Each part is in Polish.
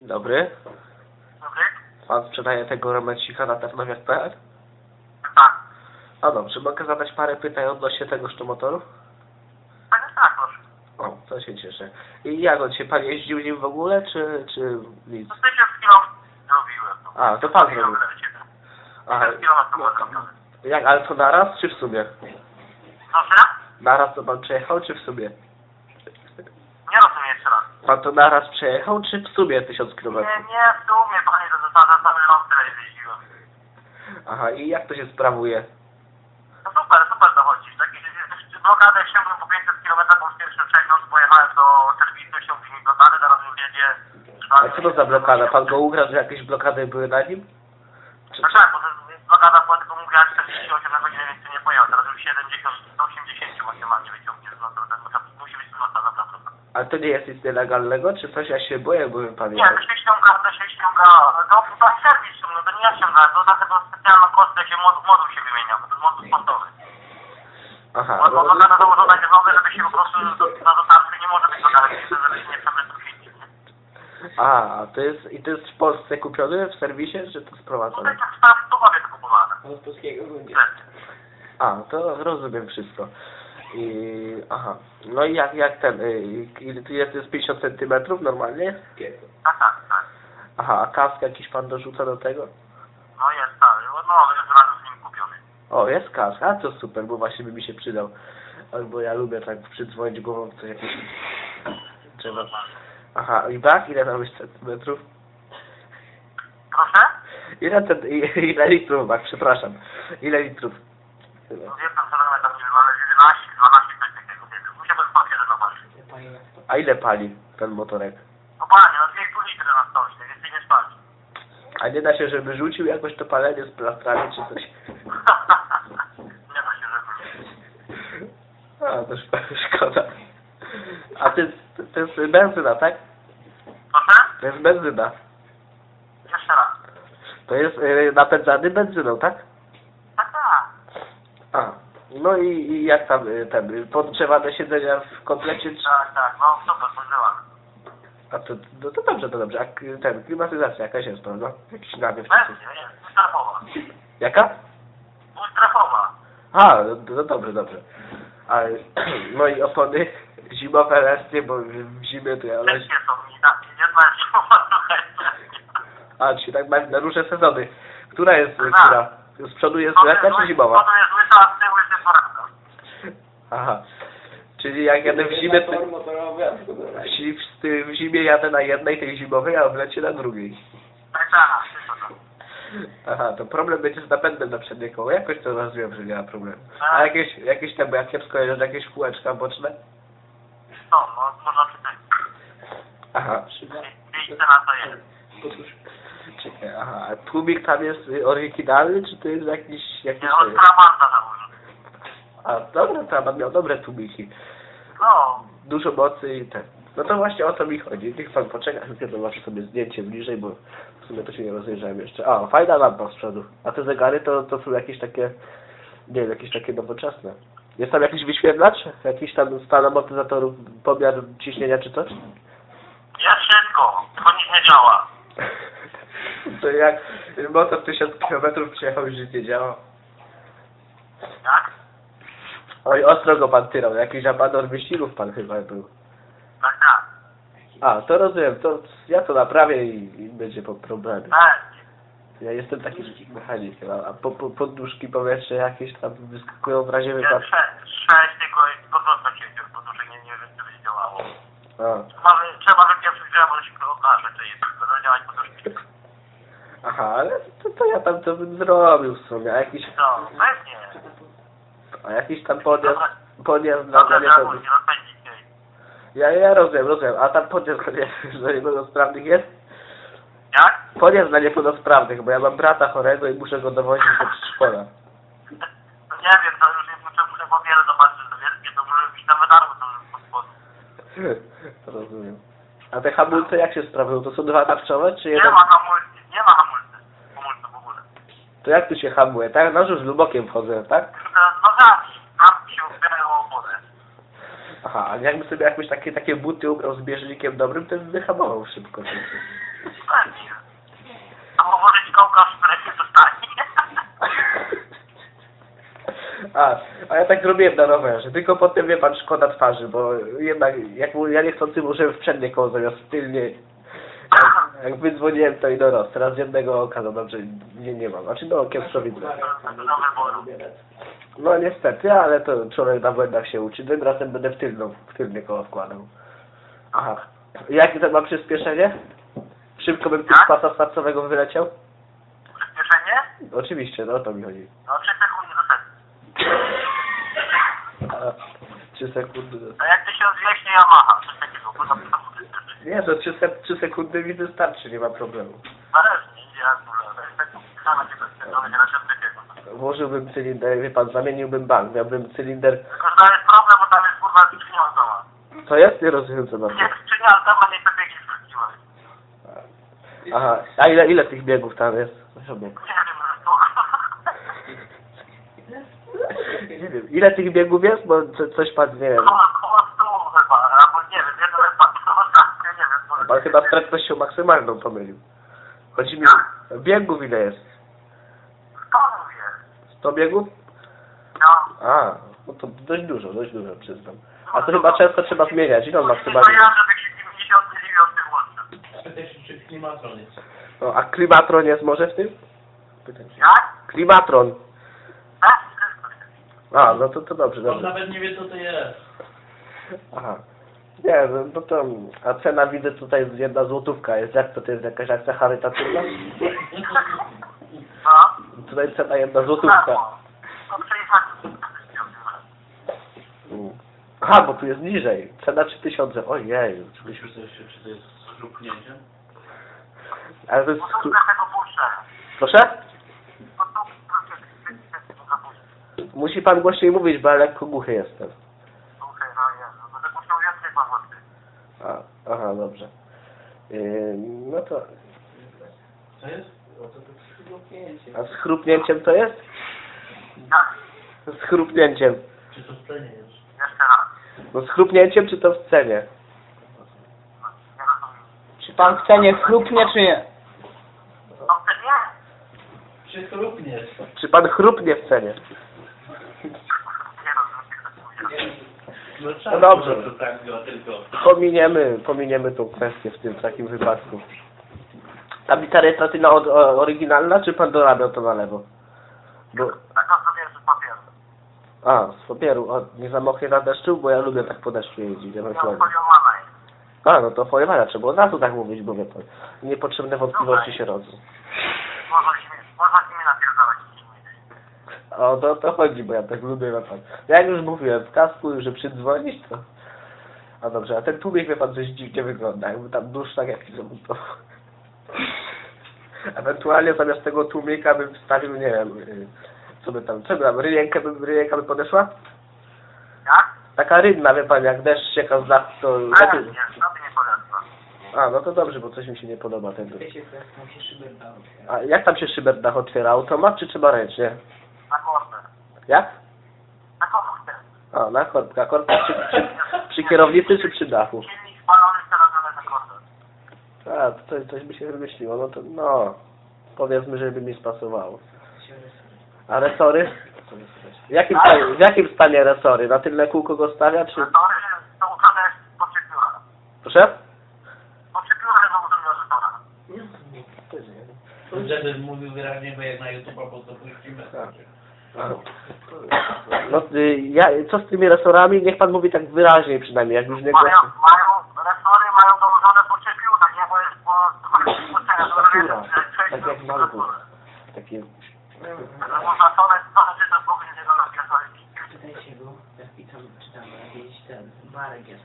Dobry. Dobry? Pan sprzedaje tego remecika na tarnowiak.pl? Tak. A dobrze, mogę zadać parę pytań odnośnie tegoż to motoru? Panie tak, proszę. O, to się cieszę. I jak on się, pan jeździł nim w ogóle, czy, czy nic? To 1000 kilo zrobiłem. No. A, to pan zrobił. Aha, 1000 kilometrów było zrobione. jak, ale to naraz, czy w sumie? Proszę? Naraz to pan przejechał, czy w sumie? Nie rozumiem jeszcze raz. Pan to naraz przejechał, czy w sumie tysiąc Nie, kilometrów? nie, w sumie, panie, to zasada cały rok tyle jeździłem. Aha, i jak to się sprawuje? No super, super dochodzisz. Taki, blokadę ściągnąłem po 500 km po pierwszy przegląd, pojechałem do serwisu, ściągnął mi blokadę, teraz już jedzie. A co to za blokada? Pan go ukradł, że jakieś blokady były na nim? Czy, No tak, bo to jest blokada była tylko mówiła 48 na godzinę, więc nie pojechał. Teraz już 70 do 80 maksymalnie wyciągnie z lotu. Tak, to musi być blokada naprawdę. ale to nie jest nic nielegalnego, czy coś? Ja się boję, bo pan Nie, to się ściąga, to się ściąga, to to serwis ściągnął, to nie ja ściągałem, to dlatego specjalną kostkę się moduł, moduł się wymieniał, bo to jest moduł sportowy. Aha, Bo bo no, blokada założona jest nowe, żeby się po prostu do, na dotarce nie może być blokada, żeby się nie przemyśleć. a, a to jest, i to jest w Polsce kupione w serwisie, czy to No sprowadzone? tak jak w Stanach Tuchowie to kupowane. Od polskiego będzie. A, to rozumiem wszystko. I, aha, no i jak, jak ten, y, ile tu jest, jest 50 centymetrów normalnie? Kieko. Tak, tak, tak. Aha, a kask jakiś pan dorzuca do tego? No jest cały, no jest razem z nim kupiony. O, jest kask, a to super, bo właśnie by mi się przydał. Albo ja lubię tak przydzwonić głową, co jakieś trzeba. Aha, i brak? Ile tam jest centymetrów? Proszę? Ile, ten, ile litrów, brak, przepraszam. Ile litrów? No wie pan co tam ale 11, 12, coś takiego, nie wiem. Musiałbym papierze zobaczyć. Nie pani na sto. A ile pali ten motorek? No panie, no 2,5 litry na stosie, więcej nie spali. A nie da się, żeby rzucił jakoś to palenie z plastrami czy coś? nie da się, żeby... A, to sz- szkoda. A jest, to jest benzyna, tak? Proszę? To jest benzyna. Jeszcze raz. To jest y, napędzany benzyną, tak? Tak, tak. No i, i jak tam y, ten, y, podgrzewane siedzenia w komplecie, czy... Tak, tak, no super, podżyłam. A to, no to dobrze, to dobrze. A ten, klimatyzacja jakaś jest, prawda? Jakiś nawiew czy coś. Jest, dwustrefowa. Jaka? Dwustrefowa. A, no, no dobrze, dobrze. A, no i opony zimowe lesnie, bo w zimie to ja... Wszystkie są mi na. A, czyli tak na różne sezony. Która jest, Tak. która? Z przodu jest letnia czy zimowa? Potem jest łysa, a z tyłu jest poranka. Aha. Czyli jak jadę w zimie, to... W, w, ty- w zimie jadę na jednej, tej zimowej, a w lecie na drugiej. Tak, tak, wszystko to. Aha, to problem będzie z napędem na przednie koło. Jakoś to rozumiem, że nie ma problemu. A jakieś, jakieś tam, bo jak kiepsko jeżdżę, jakieś kółeczka boczne? No, no, można czytać. Aha. Miejsce na to jest. Czekaj, aha. A tłumik tam jest y, oryginalny, czy to jest jakiś... jakiś Nie, od Trabanta założył. A, dobre, Trabant miał dobre tłumiki. No, Dużo mocy i ten. No to właśnie o to mi chodzi. Niech pan poczeka, ja zobaczę sobie zdjęcie bliżej, bo w sumie to się nie rozejrzałem jeszcze. A, fajna lampa z przodu. A te zegary to, to są jakieś takie, nie wiem, jakieś takie nowoczesne. Jest tam jakiś wyświetlacz? Jakiś tam stan amortyzatorów, pomiar ciśnienia czy coś? jest wszystko, tylko nic nie działa. To jak motor 1000 km przejechał już nic nie działa. Jak? Oj, ostro go pan tyrał. Jakiś amador wyścigów pan chyba był. Tak, tak. A, to rozumiem. To ja to naprawię i, i będzie po problemie. Tak. Ja jestem taki mechanikiem, a po, po, poduszki powietrze jakieś tam wyskakują w razie Jest wypadku. sze- sześć, tylko jest podróżne siedział, podróżek nie, nie wiem, czy będzie działało. A, Trzeba, wy- trzeba wypieprzyć drzewo, że się okaże, czy jest, będą działać podróżki. aha, ale to, to ja tam to bym zrobił w sumie. A jakiś, No, pewnie. A jakiś tam podjazd, Dobra, podjazd to... Nie rozpędzić jej. Ja, ja rozumiem, rozumiem. A tam podjazd dla nie- niepełnosprawnych jest? Jak? Podjazd dla niepełnosprawnych, bo ja mam brata chorego i muszę go dowozić do przedszkola. No nie wiem, to już jest, muszę, muszę papiery zobaczyć, że wielkie, to może być na wydarmo, to już po prostu. Rozumiem. A te hamulce jak się sprawują? To są dwa tarczowe, czy Nie jeden? ma hamulcy, nie ma hamulcy. Hamulcy w ogóle. To jak tu się hamuje? Tak? No już z lubokiem wchodzę, tak? Z nogami, tam się ubierają wodę. Aha, ale jakby sobie jakieś takie, takie buty ubrał z bieżnikiem dobrym, to bym wyhamował szybko. Pewnie. A może kołka w stresie dostanie? A, a ja tak zrobiłem na rowerze, tylko potem wie pan szkoda twarzy, bo jednak jak mu, ja niechcący użyłem w przednie koło zamiast tylnie jak, wydzwoniłem to i do roz. Teraz z jednego oka, no dobrze, nie, nie mam. Znaczy no kiepsko widzę. No niestety, ale to człowiek na błędach się uczy. Tym razem będę w tylną, w tylnie koło wkładał. Aha. Jakie to ma przyspieszenie? Szybko bym z Tak? pasa startowego wyleciał? Przyspieszenie? Oczywiście, no o to mi chodzi. No 3 sekundy do setki. A, Trzy sekundy. To jak 1200 Yamaha, coś takiego, bo Nie, to trzy, sek- trzy sekundy mi wystarczy, nie ma problemu. Zależnie, idzie jak dużo. To tak się odbytiego. Włożyłbym cylinder, wie pan, zamieniłbym bank, miałbym cylinder. Tylko, że tam jest problem, bo tam jest kurwa skrzynia automa. Co jest? Nie rozumiem co bardzo. Jest skrzynia automa, nie te biegi skróciłeś. Aha, a ile, ile tych biegów tam jest? Nie wiem, że to... Nie wiem, ile tych biegów jest? Bo co, coś pan, nie wiem. Koło, koło stół chyba, albo nie wiem, jedno jest pan, to ostatnie, nie wiem. bo- Pan chyba prędkością maksymalną pomylił. Chodzi mi biegów ile jest? Kto mówię? 100 biegów? No. A, no to dość dużo, dość dużo przyznam. A to chyba często trzeba zmieniać, ile on maksymalnie? No ja, żeby się 99 włączył. Spytaj się, czy klimatron jest. No, a klimatron jest może w tym? Pytam się. Jak? Klimatron. Tak? A, no to, to dobrze, On dobrze. nawet nie wie, co to jest. Aha. Nie, no, no to, a cena widzę tutaj jest jedna złotówka jest, jak to, to jest jakaś akcja charytatywna? No. Tutaj cena jedna złotówka. Przejechać. Mm. Aha, bo tu jest niżej. Cena 3000. Ojej. Myślisz, że czy to jest zrupnięcie? Ale to jest... Skru- to tego puszczę. Proszę? To proszę, Musi pan głośniej mówić, bo ja lekko głuchy jestem. Okej, no Jezu, no to puszczą więcej powody. A, dobrze. Yy, no to... Co jest? A z chrupnięciem to jest? Jak? Z chrupnięciem. Czy to splenie jest? Jeszcze raz. No z chrupnięciem czy to w cenie? Czy pan w cenie chrupnie, czy nie? Czy chrupniesz? Czy pan chrupnie w cenie? Nie rozumiem. No, No dobrze. To tak go tylko. Pominiemy, pominiemy tą kwestię w tym takim wypadku. Ta bitaretratyna od, o, oryginalna, czy pan dorabiał to na lewo? Bo, Tak on sobie jest z papieru. a, z papieru, o, nie zamoknie na deszczu, bo ja lubię tak po deszczu jeździć, Ja. A, no to foliowania trzeba od razu tak mówić, bo wie pan, niepotrzebne wątpliwości się rodzą. Można się, można. O, to o to chodzi, bo ja tak lubię, wie pan. Jak już mówiłem, w kasku, że przydzwonić, to... A dobrze, a ten tłumik, wie pan, coś dziwnie wygląda, jakby tam dusz tak jakiś zamontował. Ewentualnie zamiast tego tłumika bym wstawił, nie wiem, y, co by tam, co by tam, ryjenkę by, ryjenka by podeszła? Jak? Taka rynna, wie pan, jak deszcz cieka z lat, to... Ale lepiej- nie, no to nie polecam. A, no to dobrze, bo coś mi się nie podoba ten się się. A jak tam się szyber dach otwiera? Automat czy trzeba ręcznie? Na korbę. Jak? Na korbę. A, na korbka. Korbka przy, przy, przy kierownicy czy przy dachu? Silnik spalony, przerażony na korbę. A, to coś, coś by się wymyśliło. No to, no, powiedzmy, żeby mi spasowało. A resory? W jakim, stanie, w jakim stanie resory? Na tylne kółko go stawia, czy... To ubrane jest podczepióra. Proszę? Żebym mówił wyraźnie, bo jak na YouTube'a po to puścimy. Tak. No, y, ja, co z tymi resorami? Niech pan mówi tak wyraźniej przynajmniej, jak już nie Mają, głośno. mają, resory mają dołożone podczepióra, nie, bo jest po... Pióra, tak jak tu. Takie... Można to, to rzeczy do głowy nie do napierdolić. Czytajcie go, jak i tam czytamy, jakiś ten, Marek jest.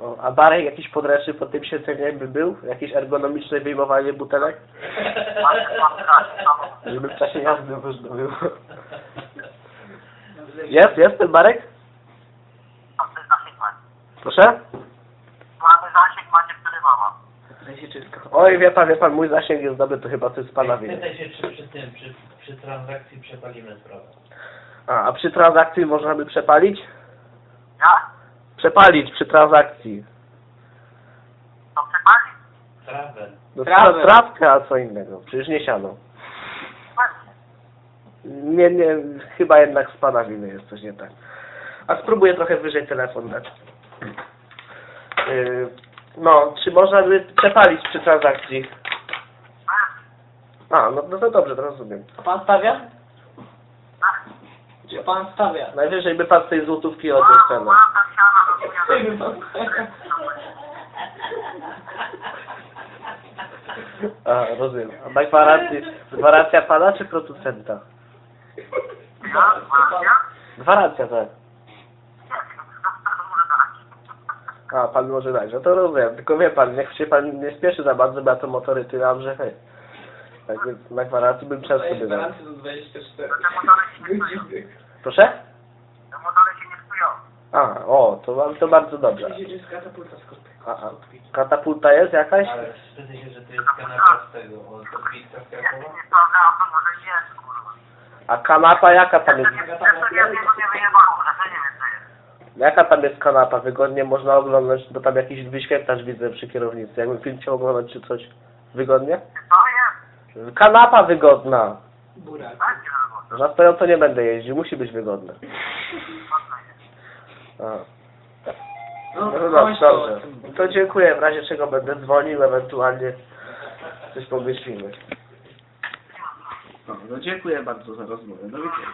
O, a barek jakiś podręczny po tym siedzeniem by był? Jakieś ergonomiczne wyjmowanie butelek? Żeby w czasie jazdy można było. Jest, jest ten barek? Proszę? Mamy zasięg macie, który mama. Oj, wie pan, wie pan, mój zasięg jest dobry, to chyba to jest pana wina. Pytaj się, czy przy tym, przy, przy transakcji przepalimy sprawę. A, a przy transakcji można by przepalić? Jak? Przepalić przy transakcji. To przepali? Trawę. No, Trawę. trawkę, a co innego. Przecież nie siano. Nie, nie, chyba jednak z pana winy jest coś nie tak. A spróbuję trochę wyżej telefon dać. Yy, no, czy można by przepalić przy transakcji? A, no, no to dobrze, to rozumiem. A pan stawia? Pan stawia? Najwyżej by pan z tej złotówki pan stawia. A, rozumiem. A gwarancji, gwarancja pana czy producenta? Ja? Gwarancja? Gwarancja, tak. A, pan może dać, no to rozumiem. Tylko wie pan, niech się pan nie spieszy za bardzo, bo ja to motory tyle mam, że hej. Tak więc na gwarancji bym często Daję wydał. gwarancję do 24 To te motory się nie psują. godziny. Proszę? Te motory się nie psują. A, o, to mam to bardzo dobrze. Że jest katapulta z kokpitu. A, a. Katapulta jest jakaś? Ale wtedy się, że to jest kanapa z tego, od odbitka z Jak Krakowa? nie sprawdzałem, to może jest, kurwa. A kanapa jaka tam jest? Ja z niego nie wyjebało, że to nie wiem co jest. Jaka tam jest kanapa? Wygodnie można oglądać, bo tam jakiś wyświetlacz widzę przy kierownicy. Jakbym film chciał oglądać czy coś. Wygodnie? Czy to jest? Kanapa wygodna. Burak. Wiem. Na swoją to nie będę jeździł, musi być wygodne. A. No, No dobrze, to. dobrze. To dziękuję, w razie czego będę dzwonił, ewentualnie coś pomyślimy. No, no dziękuję bardzo za rozmowę. Do widzenia.